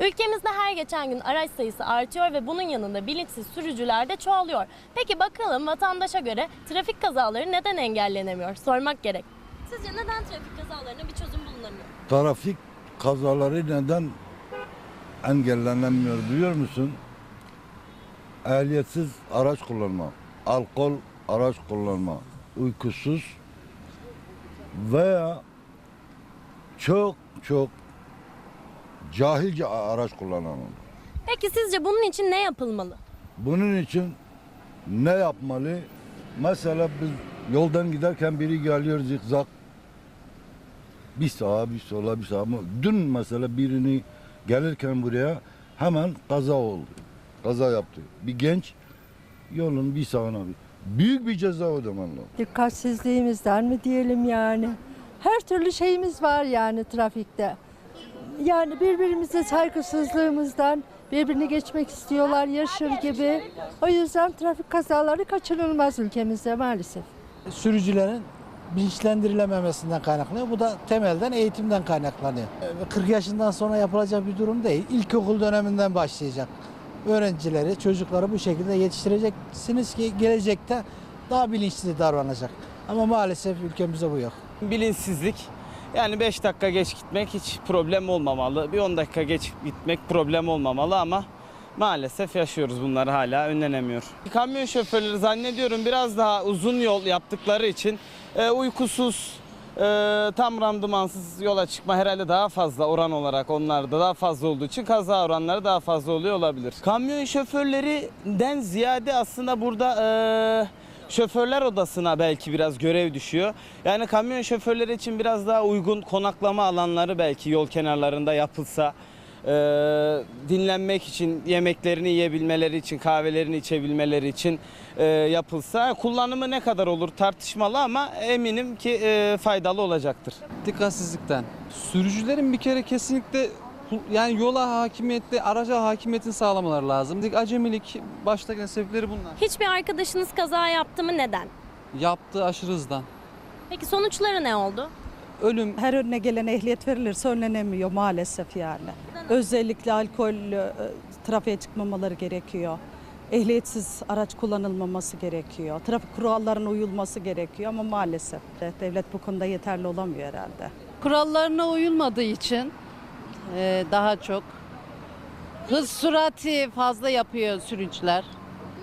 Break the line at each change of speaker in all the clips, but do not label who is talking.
Ülkemizde her geçen gün araç sayısı artıyor ve bunun yanında bilinçsiz sürücüler de çoğalıyor. Peki bakalım vatandaşa göre trafik kazaları neden engellenemiyor? Sormak gerek. Sizce neden trafik kazalarına bir çözüm bulunamıyor?
Trafik kazaları neden engellenemiyor biliyor musun? Ehliyetsiz araç kullanma, alkol araç kullanma, uykusuz veya çok çok cahilce araç kullanan.
Peki sizce bunun için ne yapılmalı?
Bunun için ne yapmalı? Mesela biz yoldan giderken biri geliyor zikzak. Bir sağa bir sola bir sağa. Dün mesela birini gelirken buraya hemen kaza oldu. Kaza yaptı. Bir genç yolun bir sağına bir. Büyük bir ceza ödemen lazım.
Dikkatsizliğimizden mi diyelim yani. Her türlü şeyimiz var yani trafikte. Yani birbirimize saygısızlığımızdan birbirini geçmek istiyorlar yaşır gibi. O yüzden trafik kazaları kaçınılmaz ülkemizde maalesef.
sürücülerin bilinçlendirilememesinden kaynaklanıyor. Bu da temelden eğitimden kaynaklanıyor. Ee, 40 yaşından sonra yapılacak bir durum değil. İlkokul döneminden başlayacak. Öğrencileri, çocukları bu şekilde yetiştireceksiniz ki gelecekte daha bilinçli davranacak. Ama maalesef ülkemizde bu yok.
bilinçsizlik. Yani 5 dakika geç gitmek hiç problem olmamalı. Bir 10 dakika geç gitmek problem olmamalı ama maalesef yaşıyoruz bunları hala önlenemiyor. Kamyon şoförleri zannediyorum biraz daha uzun yol yaptıkları için e, uykusuz, e, tam randımansız yola çıkma herhalde daha fazla oran olarak onlarda daha fazla olduğu için kaza oranları daha fazla oluyor olabilir. Kamyon şoförlerinden ziyade aslında burada e, şoförler odasına belki biraz görev düşüyor. Yani kamyon şoförleri için biraz daha uygun konaklama alanları belki yol kenarlarında yapılsa e, dinlenmek için, yemeklerini yiyebilmeleri için, kahvelerini içebilmeleri için e, yapılsa kullanımı ne kadar olur tartışmalı ama eminim ki e, faydalı olacaktır.
dikkatsizlikten. Sürücülerin bir kere kesinlikle yani yola hakimiyette, araca hakimiyetini sağlamaları lazım. Dik acemilik başta sebepleri bunlar.
Hiçbir arkadaşınız kaza yaptı mı neden?
Yaptığı aşırı hızdan.
Peki sonuçları ne oldu?
Ölüm
her önüne gelen ehliyet verilirse önlenemiyor maalesef yani. Özellikle alkol e, trafiğe çıkmamaları gerekiyor. Ehliyetsiz araç kullanılmaması gerekiyor. Trafik kurallarına uyulması gerekiyor ama maalesef de devlet bu konuda yeterli olamıyor herhalde.
kurallarına uyulmadığı için e, daha çok hız sürati fazla yapıyor sürücüler.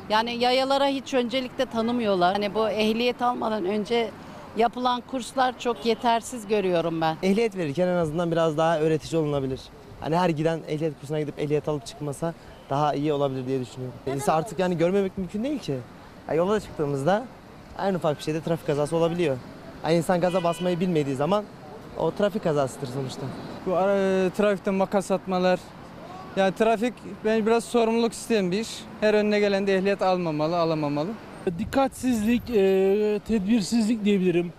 Yani yayalara hiç öncelikle tanımıyorlar. Hani bu ehliyet almadan önce yapılan kurslar çok yetersiz görüyorum ben.
Ehliyet verirken en azından biraz daha öğretici olunabilir. Hani her giden ehliyet kursuna gidip ehliyet alıp çıkmasa daha iyi olabilir diye düşünüyorum. İnsan artık yani görmemek mümkün değil ki. Ya yola da çıktığımızda en ufak bir şeyde trafik kazası olabiliyor. Yani insan gaza basmayı bilmediği zaman o trafik kazasıdır sonuçta.
Bu ara, trafikte makas atmalar. Yani trafik ben biraz sorumluluk isteyen bir iş. Her önüne gelen de ehliyet almamalı, alamamalı.
Dikkatsizlik, e, tedbirsizlik diyebilirim.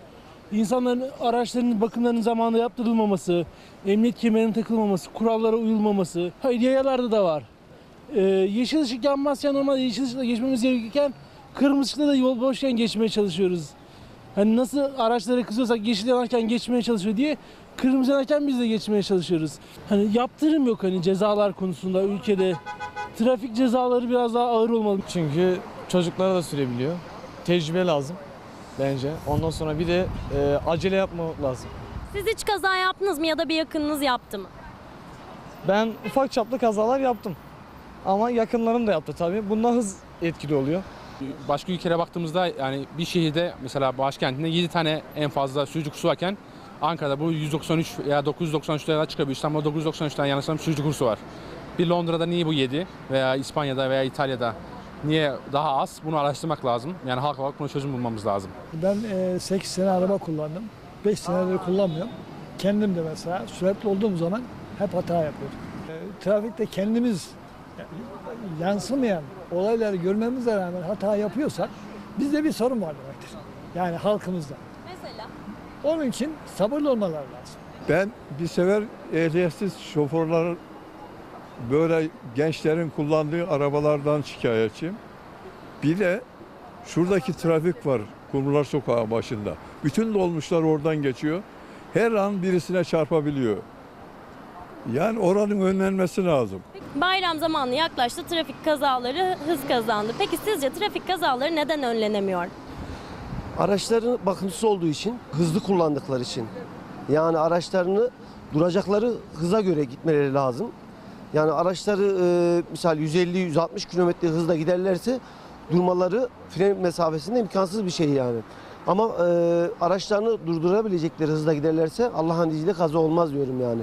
İnsanların araçlarının bakımlarının zamanında yaptırılmaması, emniyet kemerinin takılmaması, kurallara uyulmaması. Hayır yayalarda da var. E, yeşil ışık yanmazken normalde yeşil ışıkla geçmemiz gerekirken kırmızı ışıkla da yol boşken geçmeye çalışıyoruz. Hani nasıl araçlara kızıyorsak yeşil yanarken geçmeye çalışıyor diye kırmızı yanarken biz de geçmeye çalışıyoruz. Hani yaptırım yok hani cezalar konusunda ülkede. Trafik cezaları biraz daha ağır olmalı.
Çünkü çocuklara da sürebiliyor. Tecrübe lazım bence. Ondan sonra bir de e, acele yapmamak lazım.
Siz hiç kaza yaptınız mı ya da bir yakınınız yaptı mı?
Ben ufak çaplı kazalar yaptım. Ama yakınlarım da yaptı tabii. Bunda hız etkili oluyor.
Başka ülkelere baktığımızda yani bir şehirde mesela başkentinde 7 tane en fazla sürücü kursu varken Ankara'da bu 193 ya 993 lira çıkabiliyor. İstanbul'da 993 tane yanlış hatırlamıyorsam sürücü kursu var. Bir Londra'da niye bu 7 veya İspanya'da veya İtalya'da niye daha az bunu araştırmak lazım. Yani halk olarak buna çözüm bulmamız lazım.
Ben 8 sene araba kullandım. 5 senedir kullanmıyorum. Kendim de mesela süratli olduğum zaman hep hata yapıyordum. E, trafikte kendimiz e, yansımayan olayları görmemize rağmen hata yapıyorsak bizde bir sorun var demektir. Yani halkımızda.
Mesela?
Onun için sabırlı olmaları lazım.
Ben bir sefer ehliyetsiz şoförler böyle gençlerin kullandığı arabalardan şikayetçiyim. Bir de şuradaki trafik var Kumrular Sokağı başında. Bütün dolmuşlar oradan geçiyor. Her an birisine çarpabiliyor.
Yani oranın önlenmesi lazım.
Bayram zamanı yaklaştı. Trafik kazaları hız kazandı. Peki sizce trafik kazaları neden önlenemiyor?
Araçların bakımsız olduğu için, hızlı kullandıkları için. Yani araçlarını duracakları hıza göre gitmeleri lazım. Yani araçları e, misal 150-160 kilometre hızla giderlerse durmaları fren mesafesinde imkansız bir şey yani. Ama e, araçlarını durdurabilecekleri hızla giderlerse Allah'ın izniyle kaza olmaz diyorum yani.